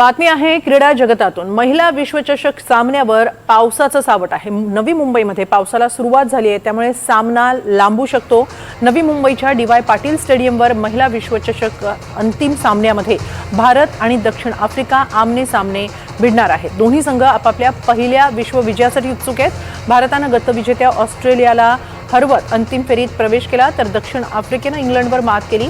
बातमी आहे क्रीडा जगतातून. महिला विश्वचषक सामन्यावर पावसाचं सावट आहे. नवी मुंबईमध्ये पावसाला सुरुवात झाली आहे. त्यामुळे सामना लांबू शकतो. नवी मुंबईच्या डी वाय पाटील स्टेडियमवर महिला विश्वचषक अंतिम सामन्यामध्ये भारत आणि दक्षिण आफ्रिका आमने सामने भिडणार आहेत. दोन्ही संघ आपापल्या पहिल्या विश्वविजयासाठी उत्सुक आहेत. भारतानं गतविजेत्या ऑस्ट्रेलियाला हरवत अंतिम फेरीत प्रवेश केला तर दक्षिण आफ्रिकेनं इंग्लंडवर मात केली.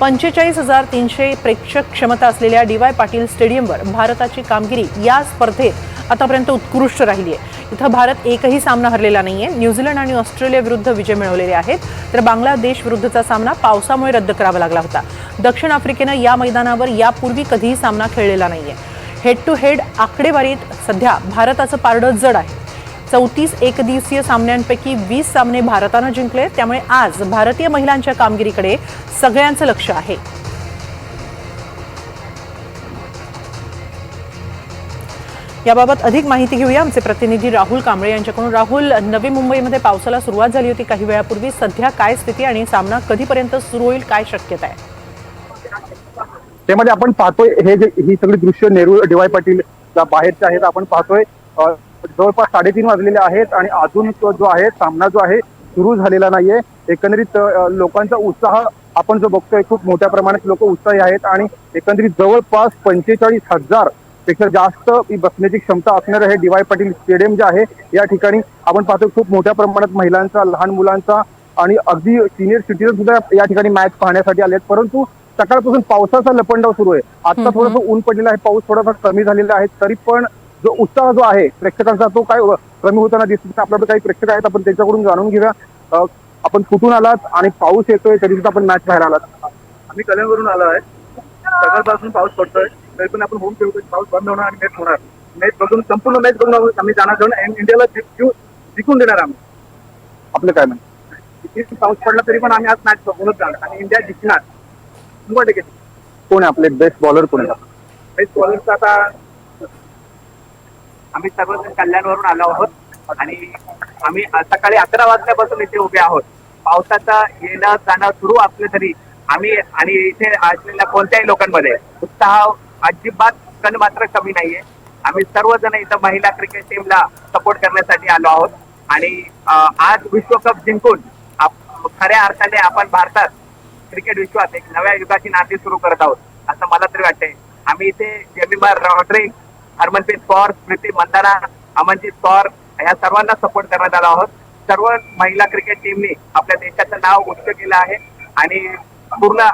पंचेचाळीस हजार तीनशे प्रेक्षक क्षमता असलेल्या डी वाय पाटील स्टेडियमवर भारताची कामगिरी या स्पर्धेत आतापर्यंत उत्कृष्ट राहिली आहे. इथं भारत एकही सामना हरलेला नाहीये. न्यूझीलंड आणि ऑस्ट्रेलिया विरुद्ध विजय मिळवलेले आहेत. तर बांगलादेश विरुद्धचा सामना पावसामुळे रद्द करावा लागला होता. दक्षिण आफ्रिकेनं या मैदानावर यापूर्वी कधीही सामना खेळलेला नाहीये. हेड टू हेड आकडेवारीत सध्या भारताचं पारडं जड आहे. चौतीस एकदिवसीय सामन्यांपैकी वीस सामने भारतानं जिंकले. त्यामुळे आज भारतीय महिलांच्या कामगिरीकडे सगळ्यांचं लक्ष आहे. याबाबत अधिक माहिती घेऊया. आमचे प्रतिनिधी राहुल कांबळे यांच्याकडून. राहुल नवी मुंबईमध्ये पावसाला सुरुवात झाली होती काही वेळापूर्वी. सध्या काय स्थिती आणि सामना कधीपर्यंत सुरू होईल? काय शक्यता आहे? त्यामध्ये आपण पाहतोय हे जे ही सगळी दृश्य नेहरू डीवाय पाटील बाहेरचे आहेत. आपण पाहतोय जवळपास साडेतीन वाजलेले आहेत आणि अजून तो जो आहे सामना जो आहे सुरू झालेला नाहीये. एकंदरीत लोकांचा उत्साह आपण जो बघतोय खूप मोठ्या प्रमाणात लोक उत्साही आहेत आणि एकंदरीत जवळपास पंचेचाळीस हजारपेक्षा जास्त ही बसण्याची क्षमता असणारं हे डीवाय पाटील स्टेडियम जे आहे या ठिकाणी आपण पाहतोय खूप मोठ्या प्रमाणात महिलांचा लहान मुलांचा आणि अगदी सिनियर सिटीजन सुद्धा या ठिकाणी मॅच पाहण्यासाठी आले आहेत परंतु सकाळपासून पावसाचा लपंडाव सुरू आहे. आता थोडंसं ऊन पडलेलं आहे पाऊस थोडासा कमी झालेला आहे तरी पण जो उत्साह जो आहे प्रेक्षकांचा तो काय कमी होताना दिसतो आपल्याकडे काही प्रेक्षक आहेत आपण त्यांच्याकडून जाणून घेऊया. आपण कुठून आलात आणि पाऊस येतोय तरी सुद्धा आपण मॅच पाहायला आलात. आम्ही कल्याणवरून आलो आहे. सकाळपासून पाऊस पडतोय तरी पण आपण होम ठेवतोय पाऊस बंद होणार आणि मॅच होणार. मॅच बघून संपूर्ण मॅच बघून आम्ही जाणार आणि इंडियाला जिंकून देणार आम्ही. आपलं काय म्हणणं? किती पाऊस पडला तरी पण आम्ही आज मॅच बघूनच जाणार. आणि इंडिया जिंकणार. शंभर टक्के. कोण आहे आपले बेस्ट बॉलर कोण आहे? बेस्ट बॉलरचा आता आम्ही सर्वजण कल्याणवरून आलो आहोत आणि आम्ही सकाळी अकरा वाजल्यापासून इथे उभे आहोत. पावसाचा येणं जाणं सुरू असलं तरी आम्ही आणि इथे असलेल्या कोणत्याही लोकांमध्ये उत्साह अजिबात कण मात्र कमी नाहीये. आम्ही सर्वजण इथं महिला क्रिकेट टीमला सपोर्ट करण्यासाठी आलो आहोत. आणि आज विश्वकप जिंकून खऱ्या अर्थाने आपण भारतात क्रिकेट विश्वात एक नव्या युगाची नांदी सुरू करत आहोत असं मला तरी वाटतंय. आम्ही इथे जेमिमा रॉड्रिक हरमनप्रीत कौर स्मृती मंदाना अमनजीत कौर या सर्वांना सपोर्ट करण्यात आला आहोत. सर्व महिला क्रिकेट टीमनी आपल्या देशाचं नाव उच्च केलं आहे. आणि पूर्ण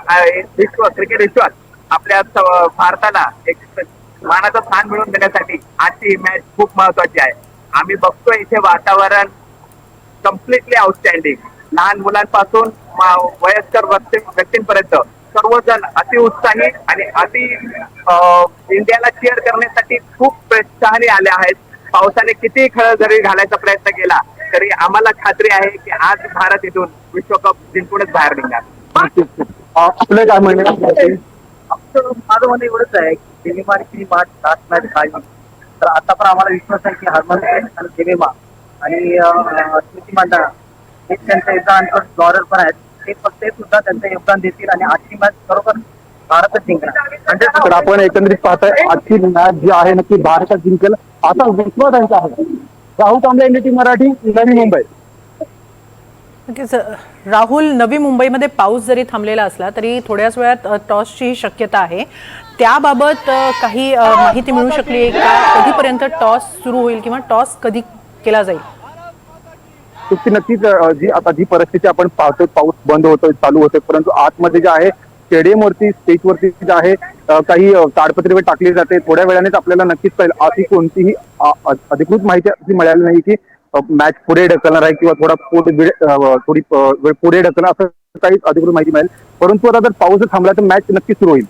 विश्व क्रिकेट विश्वात आपल्या भारताला एक मानाचं स्थान मिळवून देण्यासाठी आजची ही मॅच खूप महत्वाची आहे. आम्ही बघतोय इथे वातावरण कम्प्लिटली आउटस्टँडिंग लहान मुलांपासून वयस्कर व्यक्ती व्यक्तींपर्यंत सर्वजण अति उत्साही आणि अति इंडियाला चेअर करण्यासाठी खूप प्रोत्साहाने आले आहेत. पावसाने किती खळ जरी घालायचा प्रयत्न केला तरी आम्हाला खात्री आहे की आज भारत इथून विश्वकप जिंकूनच बाहेर निघणार. आपलं काय म्हणणं? माझं म्हणणं एवढंच आहे की जेनेमाची मॅच लास्ट मॅच काढली तर आता पण आम्हाला विश्वास आहे की हरमनप्रीत आणि जेनेमा आणि स्मृती मांडा हे त्यांचे एकदा बॉलर पण आहेत. ते सुद्धा त्यांचं योगदान देतील आणि आजची मॅच बरोबर भारतच जिंकणार. हंड्रेड तर आपण एकंदरीत पाहताय आजची मॅच जी आहे नक्की भारतात जिंकेल आता विश्वास त्यांचा आहे. राहुल कांबळे एनडीटी मराठी नवी मुंबई. नक्कीच राहुल नवी मुंबईमध्ये पाऊस जरी थांबलेला असला तरी थोड्याच वेळात टॉसची शक्यता आहे. त्याबाबत काही माहिती मिळू शकली आहे का? कधीपर्यंत टॉस सुरू होईल किंवा टॉस कधी केला जाईल? ती नक्कीच जी आता जी परिस्थिती आपण पाहतोय पाऊस बंद होतोय चालू होतोय परंतु आतमध्ये जे आहे स्टेडियम वरती स्टेज वरती जे आहे काही अं, ताडपत्री टाकली जाते. थोड्या वेळानेच आपल्याला नक्कीच कळेल. अशी कोणतीही अधिकृत माहिती अशी मिळाली नाही की मॅच पुढे ढकलणार आहे किंवा थोडा पुढे थोडी वेळ पुढे ढकलणार असं काही अधिकृत माहिती मिळेल. परंतु आता जर पाऊस थांबला तर मॅच नक्की सुरू होईल.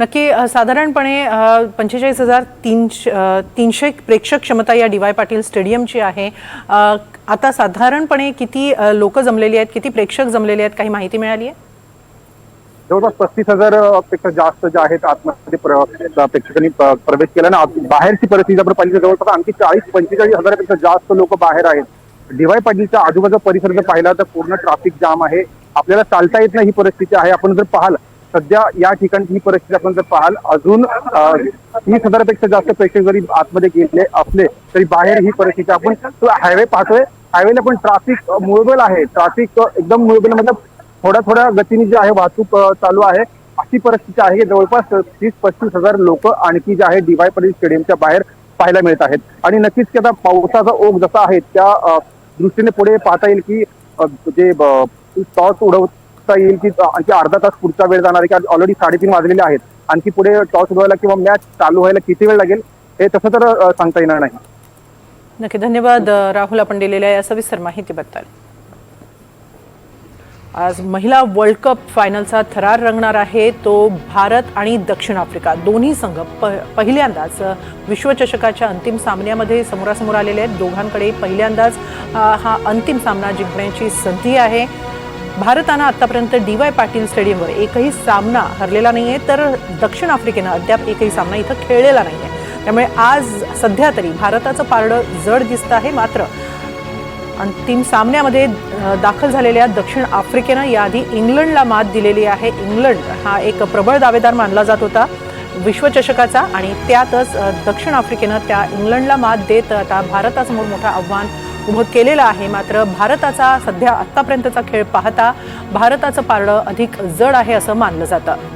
नक्की साधारणपणे पंचेचाळीस हजार तीनशे तीनशे प्रेक्षक क्षमता या डी वाय पाटील स्टेडियमची आहे. आता साधारणपणे किती लोक जमलेली आहेत किती प्रेक्षक जमलेले आहेत काही माहिती मिळाली आहे? जवळपास पस्तीस हजारपेक्षा जास्त जे आहेत आतमध्ये प्रेक्षकांनी प्रवेश केला. ना बाहेरची परिस्थिती आपण पाहिली जवळपास आणखी चाळीस पंचेचाळीस हजारापेक्षा जास्त लोक बाहेर आहेत. डीवाय पाटीलच्या आजूबाजूचा परिसर जर पाहिला तर पूर्ण ट्रॅफिक जाम आहे. आपल्याला चालता येत नाही ही परिस्थिती आहे. आपण जर पाहाल सध्या या ठिकाणी ही परिस्थिती आपण जर पाहाल अजून तीस हजारापेक्षा जास्त प्रेक्षक जरी आतमध्ये गेले असले तरी बाहेर ही परिस्थिती आपण हायवे पाहतोय. हायवेला पण ट्राफिक मुळबल आहे. ट्राफिक एकदम मुळबल मतलब थोड्या थोड्या गतीने जे आहे वाहतूक चालू आहे अशी परिस्थिती आहे जवळपास तीस पस्तीस हजार लोक आणखी जे आहे डीवाय पाटील स्टेडियमच्या बाहेर पाहायला मिळत आहेत. आणि नक्कीच की आता पावसाचा ओघ जसा आहे त्या दृष्टीने पुढे पाहता येईल की जे टॉस उडवत येईल की आणखी अर्धा तास पुढचा वेळ जाणार आहे की ऑलरेडी साडेतीन वाजलेले आहेत. आणखी पुढे टॉस उडवायला किंवा मॅच चालू व्हायला किती वेळ लागेल हे तसं तर सांगता येणार नाही. नक्की धन्यवाद राहुल आपण दिलेल्या या सविस्तर माहितीबद्दल. आज महिला वर्ल्ड कप फायनलचा थरार रंगणार आहे तो भारत आणि दक्षिण आफ्रिका दोन्ही संघ प पहिल्यांदाच विश्वचषकाच्या अंतिम सामन्यामध्ये समोरासमोर आलेले आहेत. दोघांकडे पहिल्यांदाच हा अंतिम सामना जिंकण्याची संधी आहे. भारतानं आतापर्यंत डी वाय पाटील स्टेडियमवर एकही सामना हरलेला नाहीये तर दक्षिण आफ्रिकेनं अद्याप एकही सामना इथं खेळलेला नाहीये. त्यामुळे आज सध्या तरी भारताचं पारडं जड दिसतं आहे मात्र अंतिम सामन्यामध्ये दाखल झालेल्या दक्षिण आफ्रिकेनं याआधी इंग्लंडला मात दिलेली आहे. इंग्लंड हा एक प्रबळ दावेदार मानला जात होता विश्वचषकाचा आणि त्यातच दक्षिण आफ्रिकेनं त्या इंग्लंडला मात देत आता भारतासमोर मोठं आव्हान उभं केलेलं आहे. मात्र भारताचा सध्या आत्तापर्यंतचा खेळ पाहता भारताचं पारडं अधिक जड आहे असं मानलं जातं.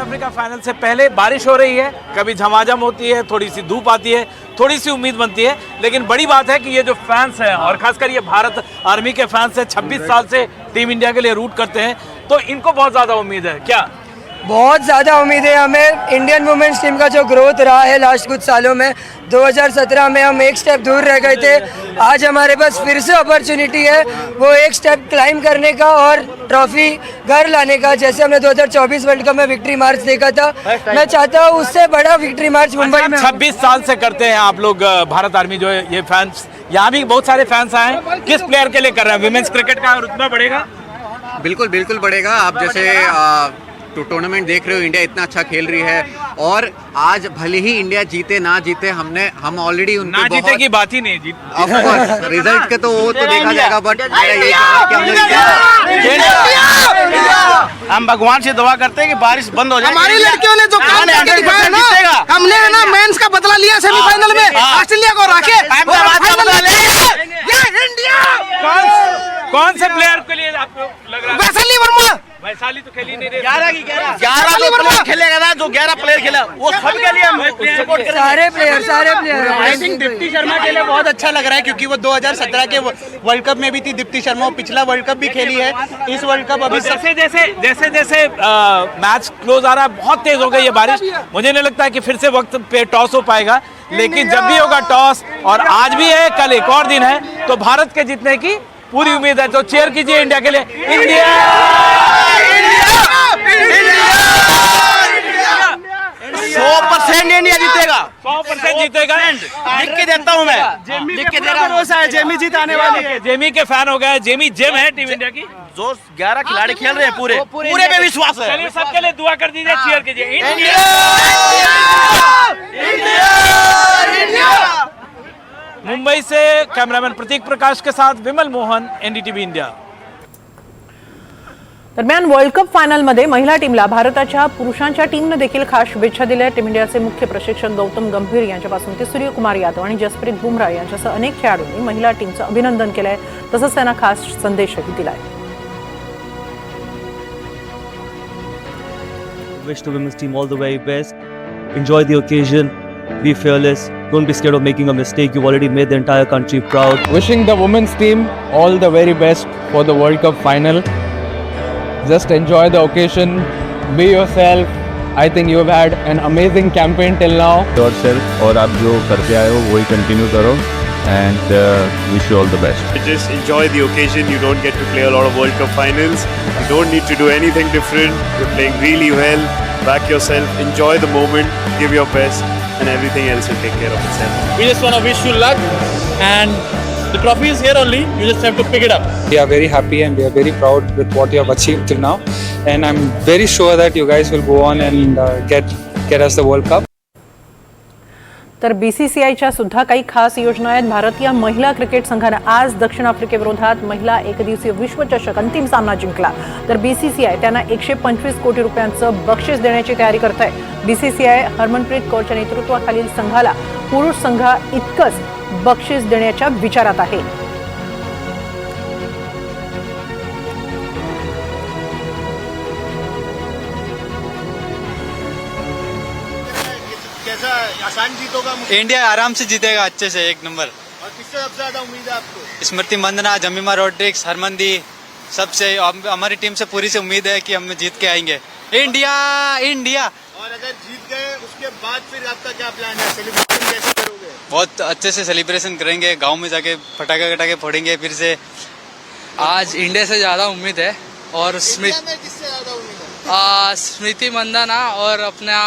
अफ्रीका फाइनल से पहले बारिश हो रही है. कभी झमाझम होती है थोड़ी सी धूप आती है थोड़ी सी उम्मीद बनती है. लेकिन बड़ी बात है कि ये जो फैंस हैं और खासकर ये भारत आर्मी के फैंस हैं 26 साल से टीम इंडिया के लिए रूट करते हैं तो इनको बहुत ज़्यादा उम्मीद है. क्या? बहुत ज़्यादा उम्मीद है हमें इंडियन वुमेन्स टीम का जो ग्रोथ रहा है लास्ट कुछ सालों में 2017 में हम एक स्टेप दूर रह गए थे। आज हमारे पास फिर से अपॉर्चुनिटी है वो एक स्टेप क्लाइम करने का और ट्रॉफी घर लाने का। जैसे हमने 2024 वर्ल्ड कप में विक्ट्री मार्च देखा था मैं चाहता हूँ उससे बड़ा विक्ट्री मार्च मुंबई में छब्बीस साल से करते हैं आप लोग भारत आर्मी जो है ये फैंस यहाँ भी बहुत सारे फैंस आए हैं। किस प्लेयर के लिए कर रहे हैं? विमेंस क्रिकेट का रुतबा बढ़ेगा? बिल्कुल बिल्कुल बढ़ेगा। आप जैसे टूर्नामेंट देख रहे हो इंडिया इतना अच्छा खेल रही है। और आज भले ही इंडिया जीते ना जीते हमने हम ऑलरेडी ना उनको जीते की बात ही नहीं जीत ऑफ़ कोर्स रिज़ल्ट के तो वो तो देखा जाएगा बट मेरा यही कहना है? कि हमने इंडिया- हम भगवान से दुआ करते हैं कि बारिश बंद हो जाए। हमारी लड़कियों ने जो काम करके दिखाया ना हमने है ना मेंस का बदला लिया सेमीफाइनल में ऑस्ट्रेलिया को रखे कौन कौन से प्लेयर के लिए आपको लग रहा है? वैशाली वर्मा। वैशाली तो खेली नहीं रही ग्यारह की ग्यारह। ग्यारह जो प्लेयर खेलेगा ना जो ग्यारह प्लेयर खेला। वो सबके लिए हम सपोर्ट करेंगे। सारे प्लेयर सारे player I think Deepti Sharma के लिए बहुत अच्छा लग रहा है क्योंकि वो 2017 के वर्ल्ड कप में भी थी। दीप्ति शर्मा वो पिछला वर्ल्ड कप भी खेली है। इस वर्ल्ड कप अभी अभी जैसे जैसे जैसे जैसे मैच क्लोज आ रहा है बहुत तेज हो गई है बारिश। मुझे नहीं लगता है कि फिर से वक्त पे टॉस हो पाएगा। लेकिन जब भी होगा टॉस और आज भी है कल एक और दिन है तो भारत के जीतने की पूरी उम्मीद है। तो चेयर कीजिए इंडिया के लिए। इंडिया सौ परसेंट इंडिया जीतेगा सौ परसेंट जीतेगा। लिख के देता हूँ मैं। लिख के दे रहा है। जेमी जीत आने वाली है। जेमी के फ़ैन हो गए जेमी जेम है टीम इंडिया की। जो ग्यारह खिलाड़ी खेल रहे हैं पूरे पूरे। पे विश्वास है। चलिए सबके लिए दुआ कर दीजिए चेयर कीजिए। इंडिया! मुंबई से कैमरामैन प्रतीक प्रकाश के साथ विमल मोहन एनडीटीवी इंडिया। दरम्यान वर्ल्ड कप फायनलमध्ये महिला टीमला भारताच्या पुरुषांच्या टीमनं देखील खास शुभेच्छा दिल्या टीम इंडियाचे मुख्य प्रशिक्षक गौतम गंभीर यांच्यापासून ते सूर्यकुमार यादव आणि जसप्रीत बुमराह यांच्यासह अनेक खेळाडूंनी महिला टीमचं अभिनंदन केलंय तसंच त्यांना खास संदेशही दिलाय wish the women's team all the very best. Enjoy the occasion. Be fearless. Don't be scared of making a mistake. You've already made the entire country proud. wishing the women's team all the very best for the World Cup final. Just enjoy the occasion, be yourself. I think you have had an amazing campaign till now. yourself और आप जो करते आए हो वही continue करो and wish you all the best Just enjoy the occasion. You don't get to play a lot of World Cup finals. You don't need to do anything different. You're playing really well. Back yourself. Enjoy the moment. Give your best, and everything else will take care of itself. We just want to wish you luck and the trophy is here only. You just have to pick it up. We are very happy and we are very proud with what you have achieved till now. And I'm very sure that you guys will go on and uh, get get us the World Cup. तर बीसीसीआयच्या सुद्धा काही खास योजना आहेत भारतीय महिला cricket संघानं आज दक्षिण आफ्रिकेविरोधात महिला एकदिवसीय विश्वचषक अंतिम सामना जिंकला तर बीसीसीआय त्यांना एकशे पंचवीस कोटी रुपयांचं बक्षीस देण्याची तयारी करत आहे बीसीसीआय हरमनप्रीत कौरच्या नेतृत्वाखालील संघाला पुरुष संघा इतकंच बक्षीस देण्याच्या विचारात आहे. कैसा आसान जीतोगा इंडिया आराम से जीतेगा अच्छे से एक नंबर। और किससे सबसे ज़्यादा उम्मीद है आपको? स्मृति मंदना जमीमा रोड्रिक्स हरमंदी सबसे हमारी टीम से पूरी से उम्मीद है कि हम जीत के आएँगे। India India. और अगर जीत गए उसके बाद फिर आपका क्या प्लान है? सेलिब्रेशन कैसे? बहुत अच्छे से सेलिब्रेशन करेंगे गाँव में जाके फटाके कटाके फोड़ेंगे फिर से आज इंडिया से ज़्यादा उम्मीद है और स्मृति में किससे ज़्यादा उम्मीद है? आ, स्मृति मंदाना और अपना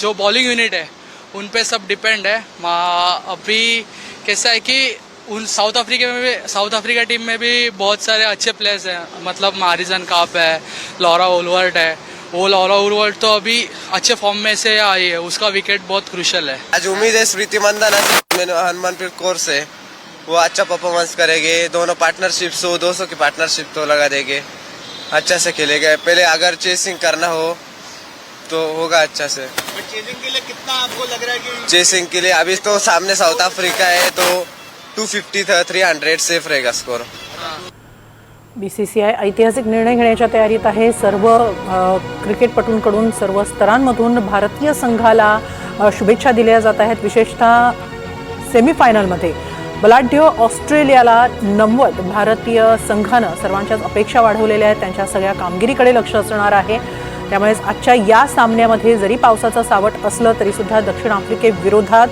जो बॉलिंग यूनिट है उन पे सब डिपेंड है। अभी कैसा है कि उन साउथ अफ्रीका में भी साउथ अफ्रीका टीम में भी बहुत सारे अच्छे प्लेयर्स हैं। मतलब मारिजन काप है लॉरा ओलवर्ट है वो लॉरा ओलवर्ट तो अभी अच्छे फॉर्म में से आई है उसका विकेट बहुत क्रुशल है। आज उम्मीद है स्मृति मंदाना से हनुमानपुर कोर से। वो अच्छा परफॉर्मेंस करेंगे दोनों पार्टनरशिप सौ दो सौ की पार्टनरशिप तो लगा देंगे। अच्छा से खेलेंगे पहले अगर चेसिंग करना हो तो होगा अच्छा से। चेसिंग के लिए कितना आपको लग रहा है कि चेसिंग के लिए अभी तो सामने साउथ अफ्रीका है तो 250 था 300 सेफ़ रहेगा score B C C I ऐतिहासिक निर्णय घेण्याच्या तयारीत आहे. सर्व क्रिकेटपटूंकडून सर्व स्तरांमधून भारतीय संघाला शुभेच्छा दिल्या जात आहेत. विशेषतः सेमीफायनलमध्ये. बलाढ्य ऑस्ट्रेलियाला नव्वद भारतीय संघानं सर्वांच्याच अपेक्षा वाढवलेल्या आहेत. त्यांच्या सगळ्या कामगिरीकडे लक्ष असणार आहे. त्यामुळेच आजच्या या सामन्यामध्ये जरी पावसाचं सावट असलं तरीसुद्धा दक्षिण आफ्रिकेविरोधात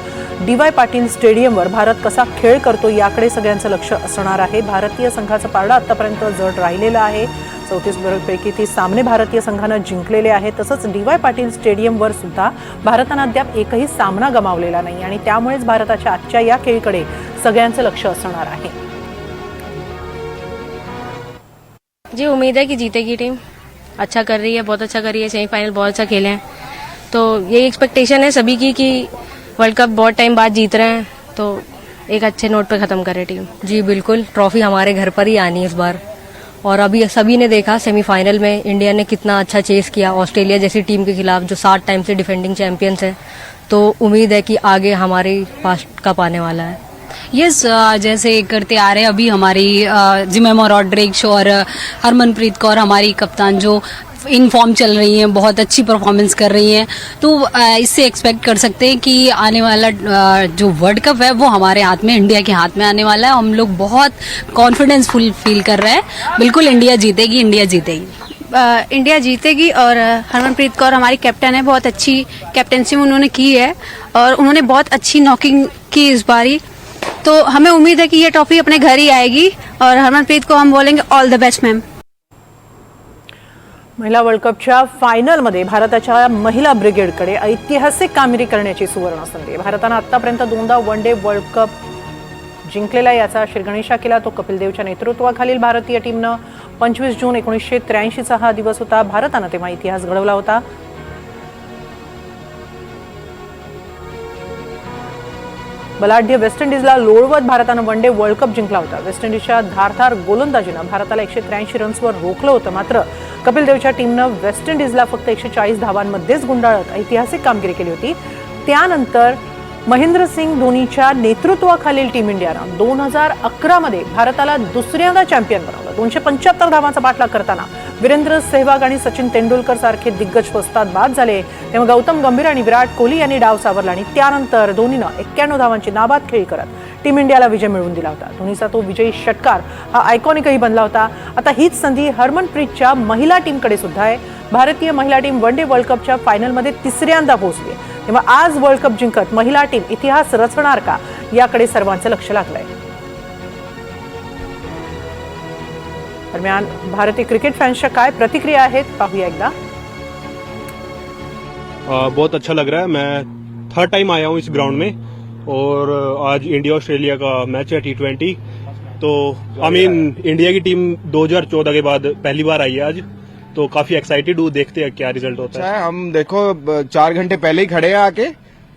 डी वाय पाटील स्टेडियमवर भारत कसा खेळ करतो याकडे सगळ्यांचं लक्ष असणार आहे. भारतीय संघाचं पारडं आतापर्यंत जड राहिलेलं आहे. चौतीस बरोबरपैकी तीस सामने भारतीय संघानं जिंकलेले आहेत. तसंच डी वाय पाटील स्टेडियमवर सुद्धा भारतानं अद्याप एकही सामना गमावलेला नाही आणि त्यामुळेच भारताच्या आजच्या या खेळीकडे सगळ्यांचं लक्ष असणार आहे. जी उम्मीद है कि जीतेगी टीम. अच्छा कर रही है, बहुत अच्छा कर रही है, सेमीफाइनल बहुत अच्छा खेले हैं। तो यही एक्सपेक्टेशन है सभी की कि वर्ल्ड कप बहुत टाइम बाद जीत रहे हैं तो एक अच्छे नोट पे खत्म करे टीम जी, बिल्कुल। ट्रॉफी हमारे घर पर ही आनी इस बार। और अभी सभी ने देखा, सेमीफाइनल में इंडिया ने कितना अच्छा चेस किया। ऑस्ट्रेलिया जैसी टीम के खिलाफ जो सात टाइम से डिफेंडिंग चैंपियंस है तो उम्मीद है कि आगे हमारे पास कप आने वाला है। यस जैसे करते आ रहे अभी हमारी जिमेमा रॉड्रिक्स और हरमनप्रीत कौर हमारी कप्तान जो इन फॉर्म चल रही हैं, बहुत अच्छी परफॉर्मेंस कर रही हैं। तो इससे एक्सपेक्ट कर सकते हैं कि आने वाला जो वर्ल्ड कप है, वो हमारे हाथ में इंडिया के हाथ में आने वाला है। हम लोग बहुत कॉन्फिडेंस फुल फील कर रहे हैं। बिल्कुल इंडिया जीतेगी इंडिया जीतेगी। इंडिया जीतेगी और हरमनप्रीत कौर हमारी कैप्टन है, बहुत अच्छी कैप्टनसी उन्होंने की है। और उन्होंने बहुत अच्छी नॉकिंग की इस बारी। तो हमें उम्मीद है कि ये ट्रॉफी अपने घर ही आएगी और हरमनप्रीत को हम बोलेंगे ऑल द बेस्ट मैम महिला वर्ल्ड कपच्या फायनलमध्ये भारताच्या महिला ब्रिगेडकडे ऐतिहासिक कामगिरी करण्याची सुवर्ण संधी. भारतानं आतापर्यंत दोनदा वन डे वर्ल्ड कप जिंकलेला याचा श्रीगणेशा केला. तो कपिल देवच्या नेतृत्वाखालील भारतीय टीमनं पंचवीस जून एकोणीसशे त्र्याऐंशीचा हा दिवस होता. भारतानं तेव्हा इतिहास घडवला होता. बलाढ्य वेस्ट इंडिजला लोळवत भारतानं वन डे वर्ल्ड कप जिंकला होता. वेस्ट इंडिजच्या धारधार गोलंदाजीनं भारताला एकशे त्र्याऐंशी रन्सवर रोखलं होतं मात्र कपिल देवच्या टीमनं वेस्ट इंडिजला फक्त एकशे चाळीस धावांमध्येच गुंडाळत ऐतिहासिक कामगिरी केली होती. त्यानंतर महेंद्रसिंग धोनीच्या नेतृत्वाखालील टीम इंडियानं दोन हजार अकरामध्ये भारताला दुसऱ्यांदा चॅम्पियन बनवलं. दोनशे पंच्याहत्तर धावांचा पाठलाग करताना वीरेंद्र सेहवाग आणि सचिन तेंडुलकर सारखे दिग्गज स्वस्तात बाद झाले. तेव्हा गौतम गंभीर आणि विराट कोहली यांनी डाव सावरला आणि त्यानंतर धोनीनं एक्क्याण्णव धावांची नाबाद खेळी करत टीम इंडियाला विजय मिळवून दिला होता. धोनीचा तो विजयी षटकार हा आयकॉनिकही बनला होता. आता हीच संधी हरमनप्रीतच्या महिला टीमकडे सुद्धा आहे. भारतीय महिला टीम वन डे वर्ल्ड कपच्या फायनलमध्ये तिसऱ्यांदा पोहोचली तेव्हा आज वर्ल्ड कप जिंकत महिला टीम इतिहास रचणार का? याकडे सर्वांचं लक्ष लागलं आहे दरम्यान भारतीय क्रिकेट फॅन्सच्या काय प्रतिक्रिया आहेत? पाहूया एकदा. बहुत अच्छा लग रहा है। मैं थर्ड टाइम आया हूँ इस ग्राउंड में और आज इंडिया ऑस्ट्रेलिया का मैच है टी ट्वेंटी तो आई मीन इंडिया की टीम 2014 के बाद पहली बार आई है आज। तो काफ़ी एक्साइटेड हूँ देखते हैं क्या रिज़ल्ट होता है। हम देखो चार घंटे पहले ही खड़े हैं आके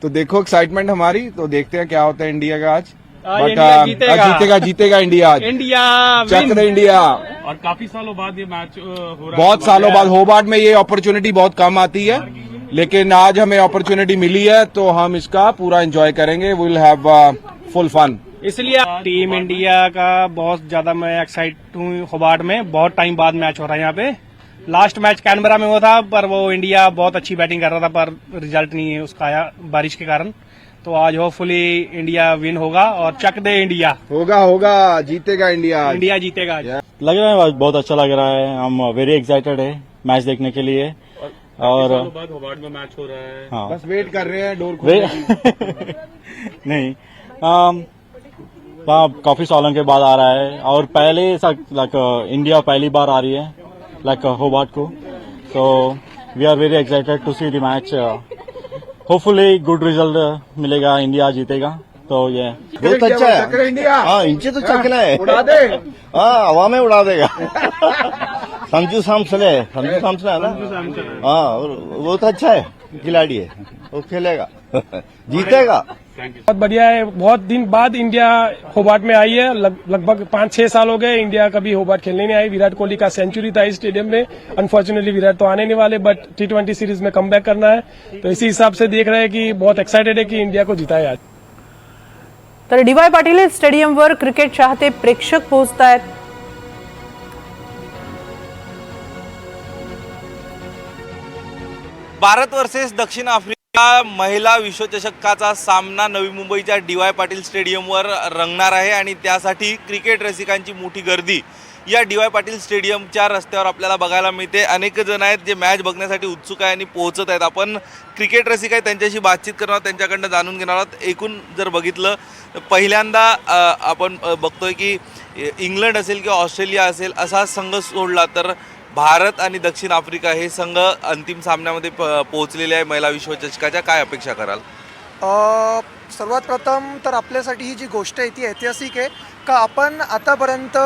तो देखो एक्साइटमेंट हमारी तो देखते हैं क्या होता है इंडिया का आज। Uh, जीतेगा। जीतेगा जीतेगा इंडिया आज। इंडिया चक दे इंडिया। और काफ़ी सालों बाद ये मैच हो रहा बहुत सालों बाद होबार्ट में ये अपॉर्चुनिटी बहुत कम आती है। लेकिन आज हमें अपॉर्चुनिटी मिली है तो हम इसका पूरा एंजॉय करेंगे। विल हैव फुल फन इसलिए टीम इंडिया का बहुत ज़्यादा मैं एक्साइट हूँ होबार्ट में। बहुत टाइम बाद मैच हो रहा है यहाँ पे। लास्ट मैच कैनबरा में हुआ था पर वो इंडिया बहुत अच्छी बैटिंग कर रहा था पर रिज़ल्ट नहीं उसका आया बारिश के कारण। तो आज होपफुली इंडिया विन होगा और चक दे इंडिया होगा होगा जीतेगा इंडिया इंडिया जीतेगा आज। लग रहा है बहुत अच्छा लग रहा है हम वेरी एक्साइटेड है मैच देखने के लिए। और बाद में मैच हो रहा है। हाँ। बस वेट कर रहे हैं डोर वे नहीं। Um, हाँ काफ़ी सालों के बाद आ रहा है और पहले लाइक इंडिया पहली बार आ रही है लाइक होबार्ट को। So we are very excited to see the match hopefully good result मिलेगा इंडिया जीतेगा। तो ये बहुत अच्छा है। इंडिया हाँ इनसे तो चकना है उड़ा दे। हाँ हवा में उड़ा देगा। संजू सैमसन है संजू सैमसन है ना? हाँ और वो तो अच्छा है खिलाड़ी है वो खेलेगा। जीतेगा। बहुत बढ़िया है। बहुत दिन बाद इंडिया होबार्ट में आई है। लगभग लग, पाँच छह साल हो गए इंडिया कभी होबार्ट खेलने नहीं आई। विराट कोहली का सेंचुरी था इस स्टेडियम में। अनफॉर्चुनेटली विराट तो आने नहीं वाले बट टी ट्वेंटी सीरीज़ में कम करना है। तो इसी हिसाब से देख रहे हैं कि बहुत एक्साइटेड है कि इंडिया को जिताए आज। तर डीवाय पाटील स्टेडियमवर क्रिकेट चाहते प्रेक्षक पोहोचतायत भारत वर्सेस दक्षिण आफ्रिका महिला विश्वचषकाचा सामना नवी मुंबईच्या डी वाय पाटील स्टेडियमवर रंगणार आहे आणि त्यासाठी क्रिकेट रसिकांची मोठी गर्दी. या डी वाय पाटील स्टेडियमच्या रस्त्यावर आपल्याला बघायला मिळते. अनेक जण आहेत जे मॅच बघण्यासाठी उत्सुक आहे आणि पोहोचत आहेत. आपण क्रिकेट रसिक आहे त्यांच्याशी बातचीत करणार आहोत त्यांच्याकडनं जाणून घेणार आहोत. एकूण जर बघितलं तर पहिल्यांदा आपण बघतोय की इंग्लंड असेल किंवा ऑस्ट्रेलिया असेल असा संघ सोडला तर भारत आणि दक्षिण आफ्रिका हे संघ अंतिम सामन्यामध्ये प पोहोचलेले आहे महिला विश्वचषकाच्या काय अपेक्षा कराल? अ, सर्वात प्रथम तर आपल्यासाठी ही जी गोष्ट आहे ती ऐतिहासिक आहे का आपण आतापर्यंत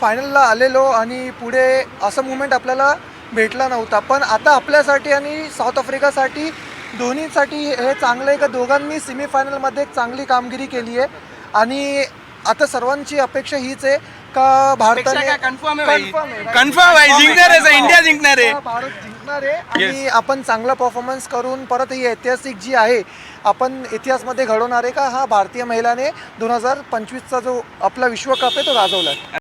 फायनलला आलेलो आणि पुढे असं मुवमेंट आपल्याला भेटला नव्हता. पण आता आपल्यासाठी आणि साऊथ आफ्रिकासाठी दोन्हीसाठी हे चांगलं आहे का? दोघांनी सेमीफायनलमध्ये एक चांगली कामगिरी केली आहे. आणि आता सर्वांची अपेक्षा हीच आहे का भारताने कन्फर्म. कन्फर्म आहे जिंकणार आहे इंडिया जिंकणार आहे. भारत जिंकणार आहे. आणि आपण चांगला परफॉर्मन्स करून परत ही ऐतिहासिक जी आहे आपण इतिहासमध्ये घडवणार आहे का हा भारतीय महिलाने दोन हजार पंचवीसचा जो आपला विश्वकप आहे तो गाजवला आहे